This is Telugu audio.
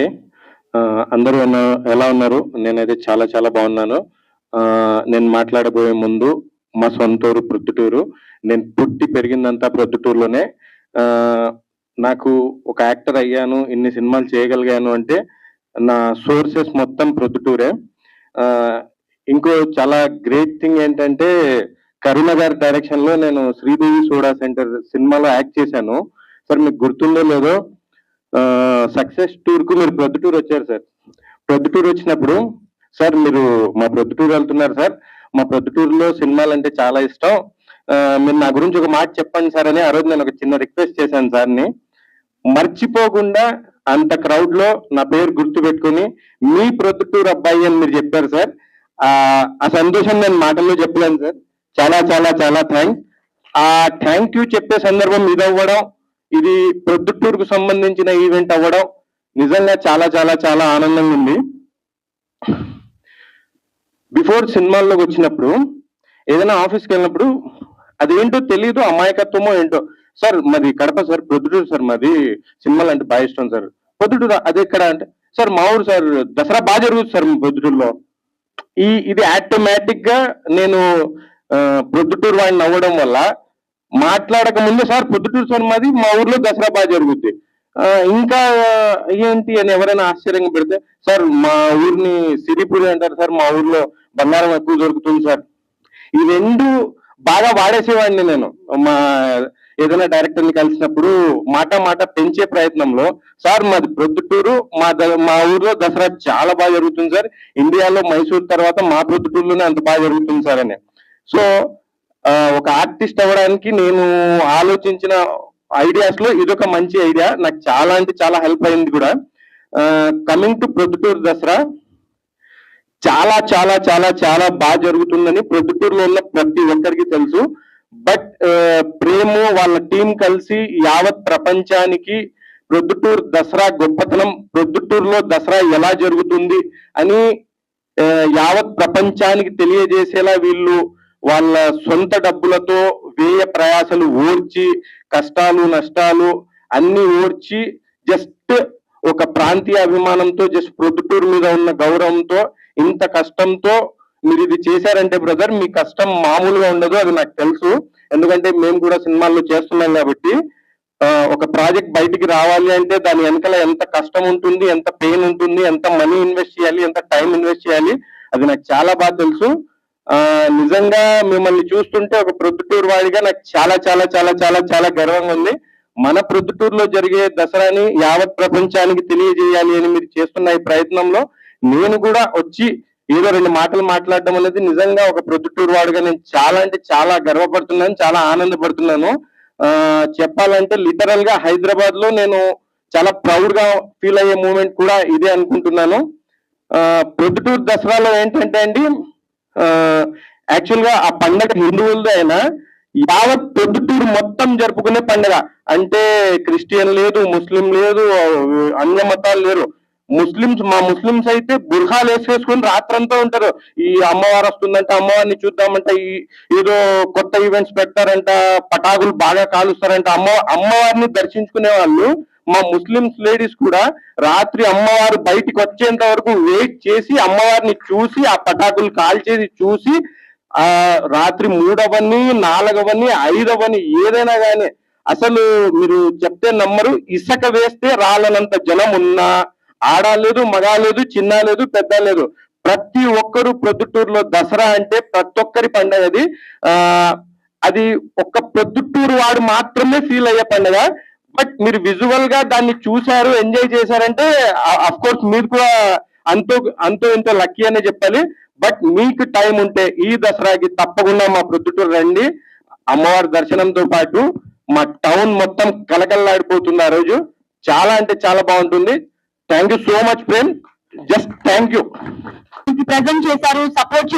అండి. అందరూ ఎలా ఉన్నారు? నేనైతే చాలా చాలా బాగున్నాను. నేను మాట్లాడబోయే ముందు మా సొంత ఊరు ప్రొద్దుటూరు. నేను పుట్టి పెరిగిందంతా ప్రొద్దుటూరులోనే. నాకు ఒక యాక్టర్ అయ్యాను ఇన్ని సినిమాలు చేయగలిగాను అంటే నా సోర్సెస్ మొత్తం ప్రొద్దుటూరే. ఇంకో చాలా గ్రేట్ థింగ్ ఏంటంటే కరుణ గారి డైరెక్షన్లో నేను శ్రీదేవి సోడా సెంటర్ సినిమాలో యాక్ట్ చేశాను. సార్ మీకు గుర్తుందో లేదో సక్సెస్ టూర్కు మీరు ప్రొద్దుటూరు వచ్చారు సార్. ప్రొద్దుటూరు వచ్చినప్పుడు సార్ మీరు మా ప్రొద్దుటూరు వెళ్తున్నారు సార్. మా ప్రొద్దుటూరులో సినిమాలు అంటే చాలా ఇష్టం. మీరు నా గురించి ఒక మాట చెప్పండి సార్ అని ఆ రోజు నేను ఒక చిన్న రిక్వెస్ట్ చేశాను సార్ని. మర్చిపోకుండా అంత క్రౌడ్లో నా పేరు గుర్తు పెట్టుకుని మీ ప్రొద్దుటూరు అబ్బాయి అని మీరు చెప్పారు సార్. ఆ సంతోషం నేను మాటల్లో చెప్పలేను సార్. చాలా చాలా చాలా థ్యాంక్స్ ఆ థ్యాంక్ యూ చెప్పే సందర్భం మీద అవ్వడం ఇది ప్రొద్దుటూరుకు సంబంధించిన ఈవెంట్ అవ్వడం నిజంగా చాలా చాలా చాలా ఆనందంగా ఉంది. బిఫోర్ సినిమాల్లోకి వచ్చినప్పుడు ఏదైనా ఆఫీస్కి వెళ్ళినప్పుడు అదేంటో తెలియదు అమాయకత్వమో ఏంటో. సార్ మాది కడప సార్ ప్రొద్దుటూరు సార్ మాది సినిమాలు అంటే బాగా ఇష్టం సార్. ప్రొద్దుటూరు అది ఎక్కడ అంటే సార్ మా ఊరు సార్ దసరా బాగా జరుగుతుంది సార్ పొద్దుటూరులో ప్రొద్దుటూరులో. ఈ ఇది ఆటోమేటిక్గా నేను ప్రొద్దుటూరు వాడిని అవ్వడం వల్ల మాట్లాడక ముందు సార్ పొద్దుటూరు సార్ మాది మా ఊర్లో దసరా బాగా జరుగుద్ది. ఇంకా ఏంటి అని ఎవరైనా ఆశ్చర్యంగా పెడితే సార్ మా ఊరిని సిరిపురి అంటారు సార్ మా ఊర్లో బంగారం ఎక్కువ దొరుకుతుంది సార్. ఈ రెండు బాగా వాడేసేవాడిని నేను. మా ఏదైనా డైరెక్టర్ని కలిసినప్పుడు మాట మాట పెంచే ప్రయత్నంలో సార్ మాది ప్రొద్దుటూరు మా ద- మా ఊర్లో దసరా చాలా బాగా జరుగుతుంది సార్. ఇండియాలో మైసూర్ తర్వాత మా ప్రొద్దుటూరులోనే అంత బాగా జరుగుతుంది సార్ అని. సో ఒక ఆర్టిస్ట్ అవ్వడానికి నేను ఆలోచించిన ఐడియాస్లో ఇదొక మంచి ఐడియా నాకు చాలా అంటే చాలా హెల్ప్ అయింది కూడా. కమింగ్ టు ప్రొద్దుటూరు దసరా చాలా చాలా చాలా చాలా బాగా జరుగుతుందని ప్రొద్దుటూరులో ఉన్న ప్రతి ఒక్కరికి తెలుసు. బట్ ప్రేమ వాళ్ళ టీం కలిసి యావత్ ప్రపంచానికి ప్రొద్దుటూరు దసరా గొప్పతనం ప్రొద్దుటూరులో దసరా ఎలా జరుగుతుంది అని యావత్ ప్రపంచానికి తెలియజేసేలా వీళ్ళు వాళ్ళ సొంత డబ్బులతో వ్యయ ప్రయాసలు ఓర్చి కష్టాలు నష్టాలు అన్ని ఓర్చి జస్ట్ ఒక ప్రాంతీయ అభిమానంతో జస్ట్ ప్రొద్దుటూరు మీద ఉన్న గౌరవంతో ఇంత కష్టంతో మీరు ఇది చేశారంటే బ్రదర్ మీ కష్టం మామూలుగా ఉండదు అది నాకు తెలుసు. ఎందుకంటే మేము కూడా సినిమాల్లో చేస్తున్నాం కాబట్టి ఒక ప్రాజెక్ట్ బయటికి రావాలి అంటే దాని వెనకాల ఎంత కష్టం ఉంటుంది ఎంత పెయిన్ ఉంటుంది ఎంత మనీ ఇన్వెస్ట్ చేయాలి ఎంత టైం ఇన్వెస్ట్ చేయాలి అది నాకు చాలా బాగా తెలుసు. నిజంగా మిమ్మల్ని చూస్తుంటే ఒక ప్రొద్దుటూరు వాడిగా నాకు చాలా చాలా చాలా చాలా చాలా గర్వంగా ఉంది. మన ప్రొద్దుటూరులో జరిగే దసరాని యావత్ ప్రపంచానికి తెలియజేయాలి అని మీరు చేస్తున్న ఈ ప్రయత్నంలో నేను కూడా వచ్చి ఏదో రెండు మాటలు మాట్లాడడం అనేది నిజంగా ఒక ప్రొద్దుటూరు వాడుగా నేను చాలా అంటే చాలా గర్వపడుతున్నాను చాలా ఆనందపడుతున్నాను. ఆ చెప్పాలంటే లిటరల్గా హైదరాబాద్లో నేను చాలా ప్రౌడ్గా ఫీల్ అయ్యే మూమెంట్ కూడా ఇదే అనుకుంటున్నాను. ఆ ప్రొద్దుటూరు దసరాలో ఏంటంటే అండి యాక్చువల్గా ఆ పండగ హిందువులదే అయినా యావత్ పొద్దుటూరు మొత్తం జరుపుకునే పండగ. అంటే క్రిస్టియన్ లేదు ముస్లిం లేదు అన్య మతాలు లేరు. ముస్లిమ్స్ మా ముస్లిమ్స్ అయితే బుర్హాలు వేసేసుకుని రాత్రంతా ఉంటారు. ఈ అమ్మవారు వస్తుందంట అమ్మవారిని చూద్దామంట ఈ ఏదో కొత్త ఈవెంట్స్ పెడతారంట పటాకులు బాగా కాలుస్తారంట. అమ్మ అమ్మవారిని దర్శించుకునే వాళ్ళు మా ముస్లిమ్స్ లేడీస్ కూడా రాత్రి అమ్మవారు బయటికి వచ్చేంత వరకు వెయిట్ చేసి అమ్మవారిని చూసి ఆ పటాకులు కాల్చేసి చూసి ఆ రాత్రి మూడవని నాలుగవని ఐదవని ఏదైనా కానీ అసలు మీరు చెప్తే నమ్మరు. ఇసుక వేస్తే రాలనంత జనం ఉన్నా ఆడలేదు మగ లేదు చిన్న లేదు పెద్ద లేదు. ప్రతి ఒక్కరు ప్రొద్దుటూరులో దసరా అంటే ప్రతి ఒక్కరి పండగ అది. ఆ అది ఒక్క ప్రొద్దుటూరు వాడు మాత్రమే ఫీల్ అయ్యే పండగ. బట్ మీరు విజువల్గా దాన్ని చూశారు ఎంజాయ్ చేశారంటే అఫ్ కోర్స్ మీరు కూడా అంతో అంతో ఎంతో లక్కీ అనే చెప్పాలి. బట్ మీకు టైం ఉంటే ఈ దసరాకి తప్పకుండా మా ప్రొద్దుటూరు రండి. అమ్మవారి దర్శనంతో పాటు మా టౌన్ మొత్తం కలకల్లాడిపోతుంది ఆ రోజు. చాలా అంటే చాలా బాగుంటుంది. Thank you so much Prem just thank you present చేశారు సపోర్ట్